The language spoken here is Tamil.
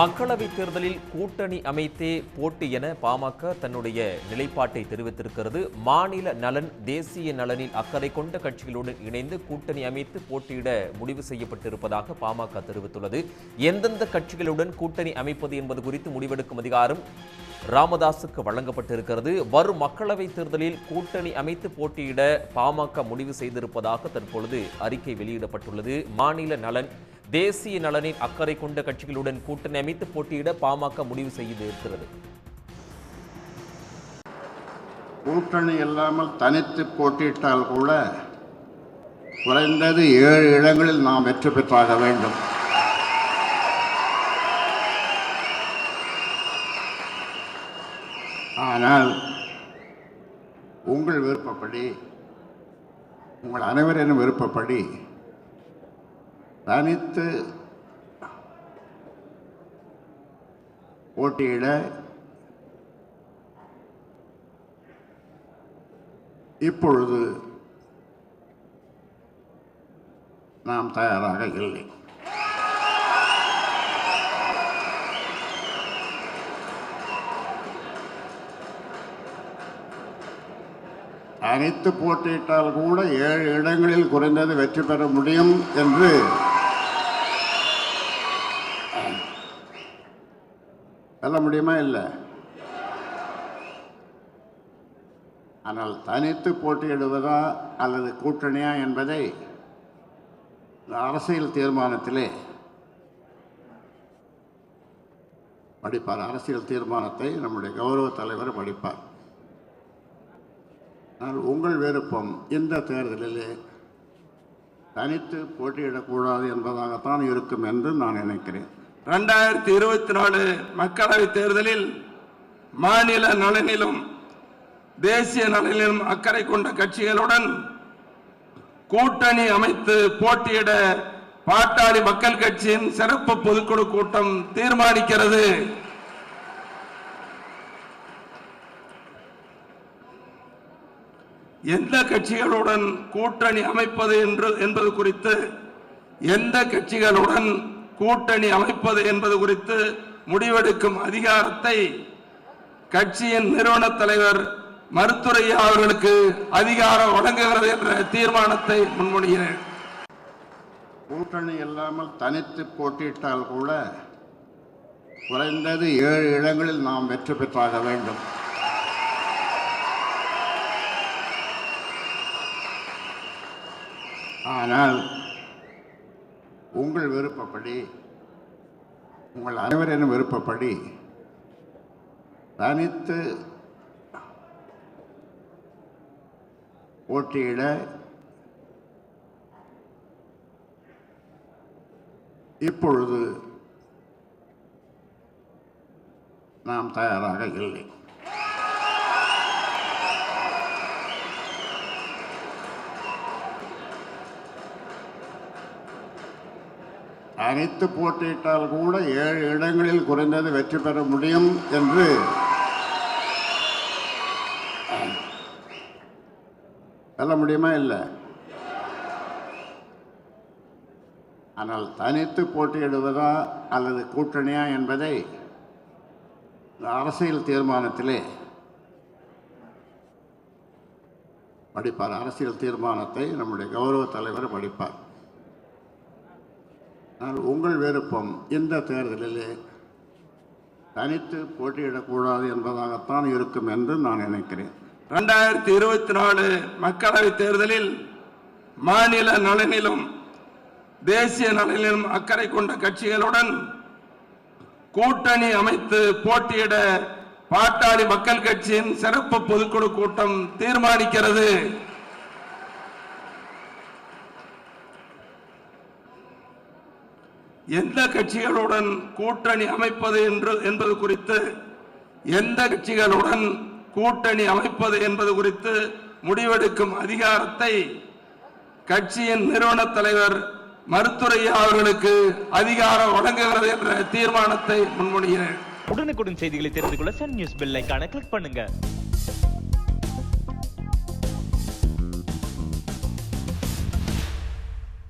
மக்களவைத் தேர்தலில் கூட்டணி அமைத்தே போட்டி என பாமக தன்னுடைய நிலைப்பாட்டை தெரிவித்திருக்கிறது. மாநில நலன் தேசிய நலனில் அக்கறை கொண்ட கட்சிகளுடன் இணைந்து கூட்டணி அமைத்து போட்டியிட முடிவு செய்யப்பட்டிருப்பதாக பாமக தெரிவித்துள்ளது. எந்தெந்த கட்சிகளுடன் கூட்டணி அமைப்பது என்பது குறித்து முடிவெடுக்கும் அதிகாரம் ராமதாசுக்கு வழங்கப்பட்டிருக்கிறது. வரும் மக்களவைத் தேர்தலில் கூட்டணி அமைத்து போட்டியிட பாமக முடிவு செய்திருப்பதாக தற்பொழுது அறிக்கை வெளியிடப்பட்டுள்ளது. மாநில நலன் தேசிய நலனின் அக்கறை கொண்ட கட்சிகளுடன் கூட்டணி அமைத்து போட்டியிட பாமக முடிவு செய்து இருக்கிறது. கூட்டணி இல்லாமல் தனித்து போட்டியிட்டால் கூட குறைந்தது ஏழு இடங்களில் நாம் வெற்றி பெற்றாக வேண்டும். ஆனால் உங்கள் விருப்பப்படி உங்கள் அனைவரின் விருப்பப்படி தனித்து போட்டியிட இப்பொழுது நாம் தயாராக இல்லை. அனைத்து போட்டியிட்டால் கூட ஏழு இடங்களில் குறைந்தது வெற்றி பெற முடியும் என்று சொல்ல முடியுமா இல்லை? ஆனால் தனித்து போட்டியிடுவதா அல்லது கூட்டணியா என்பதை அரசியல் தீர்மானத்திலே படிப்பார். அரசியல் தீர்மானத்தை நம்முடைய கௌரவ தலைவர் படிப்பார். ஆனால் உங்கள் விருப்பம் இந்த தேர்தலிலே தனித்து போட்டியிடக்கூடாது என்பதாகத்தான் இருக்கும் என்று நான் நினைக்கிறேன். ரெண்டாயிரத்தி இருபத்தி நாலு மக்களவை தேர்தலில் மாநில நலனிலும் தேசிய நலனிலும் அக்கறை கொண்ட கட்சிகளுடன் கூட்டணி அமைத்து போட்டியிட பாட்டாளி மக்கள் கட்சியின் சிறப்பு பொதுக்குழு கூட்டம் தீர்மானிக்கிறது. எந்த கட்சிகளுடன் கூட்டணி அமைப்பது என்று என்பது குறித்து எந்த கட்சிகளுடன் கூட்டணி அமைப்பது என்பது குறித்து முடிவெடுக்கும் அதிகாரத்தை கட்சியின் நிறுவன தலைவர் மருத்துரையா அவர்களுக்கு அதிகாரம் வழங்குகிறது என்ற தீர்மானத்தை முன்மொழிகிறேன். கூட்டணி இல்லாமல் தனித்து போட்டியிட்டால் கூட குறைந்தது ஏழு இடங்களில் நாம் வெற்றி பெற்றாக வேண்டும். ஆனால் உங்கள் விருப்பப்படி உங்கள் அனைவரின் விருப்பப்படி தனித்து போட்டியிட இப்பொழுது நாம் தயாராக இல்லை. அனைத்து போட்டியிட்டால் கூட ஏழு இடங்களில் குறைந்தது வெற்றி பெற முடியும் என்று. சொல்ல முடியுமா இல்லை? ஆனால் தனித்து போட்டியிடுவதா அல்லது கூட்டணியா என்பதை அரசியல் தீர்மானத்திலே படிப்பார். அரசியல் தீர்மானத்தை நம்முடைய கௌரவ தலைவர் படிப்பார். ஆனால் உங்கள் விருப்பம் இந்த தேர்தலிலே தனித்து போட்டியிடக்கூடாது என்பதாகத்தான் இருக்கும் என்று நான் நினைக்கிறேன். ரெண்டாயிரத்தி இருபத்தி நாலு மக்களவை தேர்தலில் மாநில நலனிலும் தேசிய நலனிலும் அக்கறை கொண்ட கட்சிகளுடன் கூட்டணி அமைத்து போட்டியிட பாட்டாளி மக்கள் கட்சியின் சிறப்பு பொதுக்குழு கூட்டம் தீர்மானிக்கிறது. எந்த கட்சிகளுடன் கூட்டணி அமைப்பது என்று என்பது குறித்து எந்த கட்சிகளுடன் கூட்டணி அமைப்பது என்பது குறித்து முடிவெடுக்கும் அதிகாரத்தை கட்சியின் நிறுவன தலைவர் மருத்துரையா அவர்களுக்கு அதிகாரம் வழங்குகிறது என்ற தீர்மானத்தை முன்மொழிகிறேன். உடனுக்குடன் செய்திகளை தெரிந்து கொள்ள சன் நியூஸ் பெல் ஐகானை கிளிக் பண்ணுங்க.